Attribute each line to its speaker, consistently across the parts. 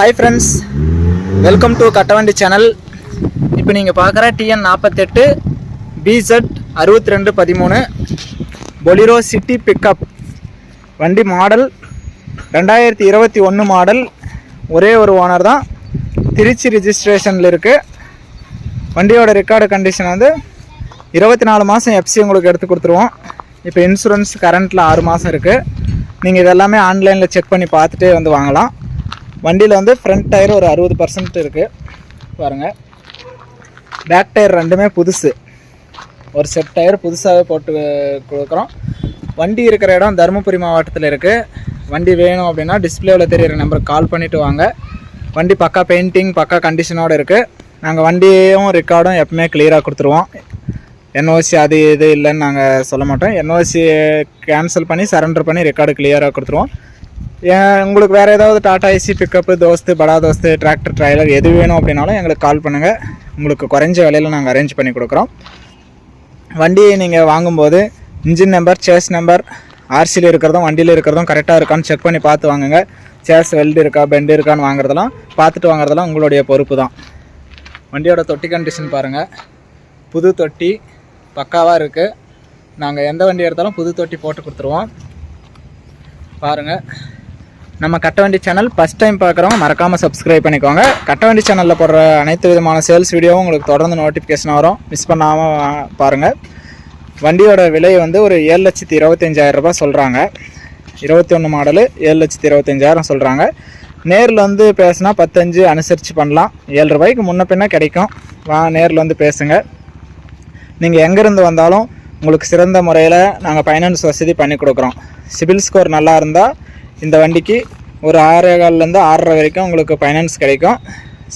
Speaker 1: Hi friends welcome to Kattavandi channel இப்போ நீங்கள் பார்க்குற டிஎன் நாற்பத்தெட்டு பிசட் அறுபத்தி ரெண்டு பதிமூணு பொலிரோ சிட்டி பிக்கப் வண்டி மாடல் ரெண்டாயிரத்தி இருபத்தி ஒன்று மாடல் ஒரே ஒரு ஓனர் தான். திருச்சி ரிஜிஸ்ட்ரேஷனில் இருக்குது வண்டியோட ரெக்கார்டு கண்டிஷன் வந்து இருபத்தி நாலு மாதம் எஃப்சி உங்களுக்கு எடுத்து கொடுத்துருவோம். இப்போ இன்சூரன்ஸ் கரண்ட்டில் ஆறு மாதம் இருக்குது நீங்கள் இதெல்லாமே ஆன்லைனில் செக் பண்ணி பார்த்துட்டே வந்து வாங்கலாம். வண்டியில் வந்து ஃப்ரண்ட் டயர் ஒரு அறுபது பர்சன்ட் இருக்குது பாருங்கள் பேக் டயர் ரெண்டுமே புதுசு. ஒரு செட் டயர் புதுசாகவே போட்டு கொடுக்குறோம். வண்டி இருக்கிற இடம் தருமபுரி மாவட்டத்தில் இருக்குது வண்டி வேணும் அப்படின்னா டிஸ்பிளேவில் தெரியிற நம்பருக்கு கால் பண்ணிவிட்டு வாங்க. வண்டி பக்கா பெயிண்டிங் பக்கா கண்டிஷனோடு இருக்குது நாங்கள் வண்டியும் ரெக்கார்டும் எப்பவுமே கிளியராக கொடுத்துருவோம். என்ஓசி அது இது இல்லைன்னு நாங்கள் சொல்ல மாட்டோம். என்ஓசி கேன்சல் பண்ணி சரண்டர் பண்ணி ரெக்கார்டு கிளியராக கொடுத்துருவோம். உங்களுக்கு வேறு ஏதாவது டாடா ஏசி பிக்கப்பு தோஸ்து படா தோஸ்து டிராக்டர் ட்ரைலர் எது வேணும் அப்படின்னாலும் எங்களுக்கு கால் பண்ணுங்கள் உங்களுக்கு குறைஞ்ச விலையில் நாங்கள் அரேஞ்ச் பண்ணி கொடுக்குறோம். வண்டியை நீங்கள் வாங்கும்போது இன்ஜின் நம்பர் சேஸ் நம்பர் ஆர்சியில் இருக்கிறதும் வண்டியில் இருக்கிறதும் கரெக்டாக இருக்கான்னு செக் பண்ணி பார்த்து வாங்குங்க. சேஸ் வெல்டு இருக்கா பெண்டு இருக்கான்னு வாங்குறதெல்லாம் பார்த்துட்டு வாங்குறதெல்லாம் உங்களுடைய பொறுப்பு தான். வண்டியோட தொட்டி கண்டிஷன் பாருங்கள் புது தொட்டி பக்காவாக இருக்குது நாங்கள் எந்த வண்டி எடுத்தாலும் புது தொட்டி போட்டு கொடுத்துருவோம். பாருங்கள் நம்ம கட்டவண்டி சேனல் ஃபஸ்ட் டைம் பார்க்குறவங்க மறக்காமல் சப்ஸ்கிரைப் பண்ணிக்கோங்க. கட்டவண்டி சேனலில் போடுற அனைத்து விதமான சேல்ஸ் வீடியோவும் உங்களுக்கு தொடர்ந்து நோட்டிஃபிகேஷன் வரும். மிஸ் பண்ணாமல் பாருங்கள் வண்டியோட விலை வந்து ஒரு ஏழு லட்சத்தி இருபத்தஞ்சாயிரம் சொல்கிறாங்க இருபத்தி ஒன்று மாடலு ஏழு லட்சத்தி இருபத்தஞ்சாயிரம் சொல்கிறாங்க நேரில் வந்து பேசுனா பத்தஞ்சு அனுசரித்து பண்ணலாம். ஏழு ரூபாய்க்கு முன்ன பின்ன கிடைக்கும். வா நேரில் வந்து பேசுங்க. நீங்கள் எங்கேருந்து வந்தாலும் உங்களுக்கு சிறந்த முறையில் நாங்கள் ஃபைனான்ஸ் வசதி பண்ணி கொடுக்குறோம். சிபில் ஸ்கோர் நல்லா இருந்தால் இந்த வண்டிக்கு ஒரு ஆறே கால்லேருந்து ஆறரை வரைக்கும் உங்களுக்கு ஃபைனான்ஸ் கிடைக்கும்.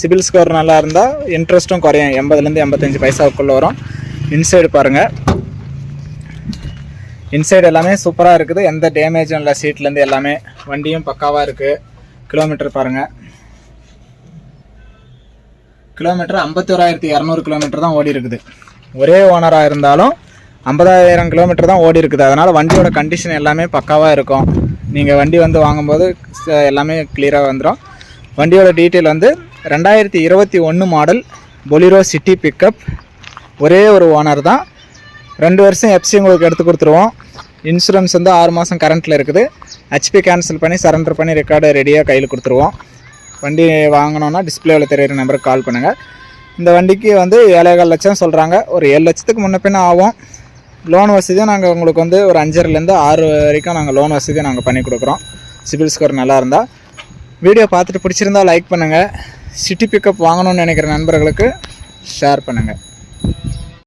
Speaker 1: சிபில் ஸ்கோர் நல்லா இருந்தால் இன்ட்ரெஸ்ட்டும் குறையும். எண்பதுலேருந்து எண்பத்தஞ்சு பைசாவுக்குள்ளே வரும். இன்சைடு பாருங்கள் இன்சைடு எல்லாமே சூப்பராக இருக்குது. எந்த டேமேஜும் இல்லை. சீட்லேருந்து எல்லாமே வண்டியும் பக்காவாக இருக்குது கிலோமீட்டர் பாருங்கள் கிலோமீட்டர் ஐம்பத்தோராயிரத்தி இரநூறு கிலோமீட்டர் தான் ஓடி இருக்குது ஒரே ஓனராக இருந்தாலும் ஐம்பதாயிரம் கிலோமீட்டர் தான் ஓடி இருக்குது. அதனால் வண்டியோட கண்டிஷன் எல்லாமே பக்காவாக இருக்கும். நீங்கள் வண்டி வந்து வாங்கும்போது எல்லாமே கிளியராக வந்துடும் வண்டியோட டீட்டெயில் வந்து ரெண்டாயிரத்தி இருபத்தி ஒன்று மாடல் பொலிரோ சிட்டி பிக்கப் ஒரே ஒரு ஓனர் தான். ரெண்டு வருஷம் எஃப்சி உங்களுக்கு எடுத்து கொடுத்துருவோம். இன்சூரன்ஸ் வந்து ஆறு மாதம் கரண்ட்டில் இருக்குது. ஹெச்பி கேன்சல் பண்ணி சரண்டர் பண்ணி ரெக்கார்டை ரெடியாக கையில் கொடுத்துருவோம். வண்டி வாங்கினோன்னா டிஸ்பிளேவில் தெரியிற நம்பருக்கு கால் பண்ணுங்கள் இந்த வண்டிக்கு வந்து ஏழேகால் லட்சம் சொல்கிறாங்க ஒரு ஏழு லட்சத்துக்கு முன்ன பின்ன ஆகும். லோன் வசதியும் நாங்கள் உங்களுக்கு வந்து ஒரு அஞ்சரைலேருந்து ஆறு வரைக்கும் நாங்கள் லோன் வசதியும் நாங்கள் பண்ணி கொடுக்குறோம். சிபில் ஸ்கோர் நல்லா இருந்தால் வீடியோ பார்த்துட்டு பிடிச்சிருந்தா லைக் பண்ணுங்கள் சிட்டி பிக்கப் வாங்கணும்னு நினைக்கிற நண்பர்களுக்கு ஷேர் பண்ணுங்கள்